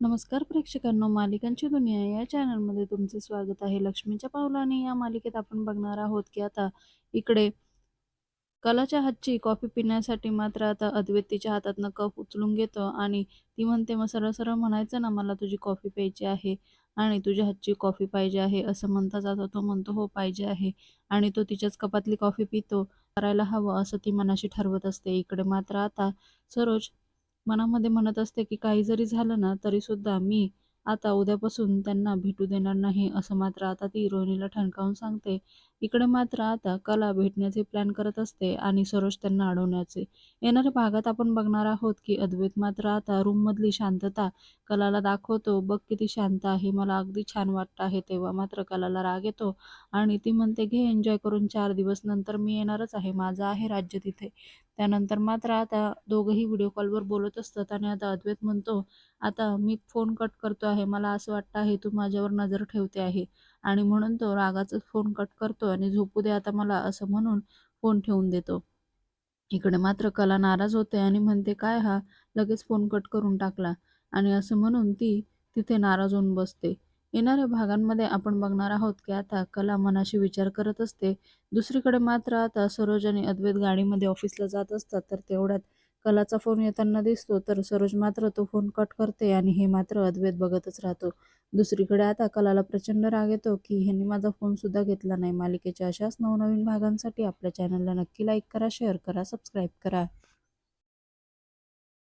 नमस्कार प्रेक्षकांनो मालिकांची दुनिया या चॅनलमध्ये तुमचे स्वागत आहे. लक्ष्मीच्या पावलाने या मालिकेत आपण बघणार आहोत की आता इकडे कलाच्या हातची कॉफी पिण्यासाठी मात्र आता अद्वैत तिच्या हातातनं कप उचलून घेतो आणि ती म्हणते मग सरळ सरळ म्हणायचं ना मला तुझी कॉफी प्यायची आहे आणि तुझ्या हातची कॉफी पाहिजे आहे असं म्हणता जातो. तो म्हणतो हो पाहिजे आहे. आणि तो तिच्याच कपातली कॉफी पितो. करायला हवं असं ती मनाशी ठरवत असते. इकडे मात्र आता सरोज मनामध्ये म्हणत असते की काही जरी झालं ना तरी सुद्धा मी आता उद्यापासून त्यांना भेटू देणार नाही असं मात्र आता ती रोहिणीला ठणकावून सांगते. इकडे मात्र आता कला भेटण्याचे प्लॅन करत असते आणि सरोज त्यांना अडवण्याचे. येणाऱ्या भागात आपण बघणार आहोत की अद्वैत मात्र आता रूममधली शांतता कलाला दाखवतो. बघ किती शांत आहे मला अगदी छान वाटतं आहे. तेव्हा मात्र कलाला राग येतो आणि ती म्हणते घे एन्जॉय करून चार दिवस नंतर मी येणारच आहे माझं आहे राज्य तिथे. त्यानंतर मात्र आता दोघंही व्हिडिओ कॉलवर बोलत असतात आणि आता अद्वैत म्हणतो आता मी फोन कट करतो आहे. मला असं वाटतं आहे तू माझ्यावर नजर ठेवते आहे. आणि म्हणून तो रागाचा फोन कट करतो आणि झोपू दे आता मला असं म्हणून फोन ठेवून देतो. इकडे मात्र कला नाराज होते आणि म्हणते काय हा? लगेच फोन कट करून टाकला. आणि असं म्हणून ती तिथे नाराज होऊन बसते. येणाऱ्या भागांमध्ये आपण बघणार आहोत की आता कला मनाशी विचार करत असते. दुसरीकडे मात्र आता सरोज आणि अद्वैत गाडीमध्ये ऑफिसला जात असतात तर तेवढ्यात कलाचा फोन येताना दिसतो. तर सरोज मात्र तो फोन कट करते आणि हे मात्र अद्वैत बघतच राहतो. दुसरीकडे आता कलाला प्रचंड राग येतो की ह्यांनी माझा फोन सुद्धा घेतला नाही. मालिकेच्या अशाच नवनवीन भागांसाठी आपल्या चॅनलला नक्की लाईक करा शेअर करा सबस्क्राईब करा.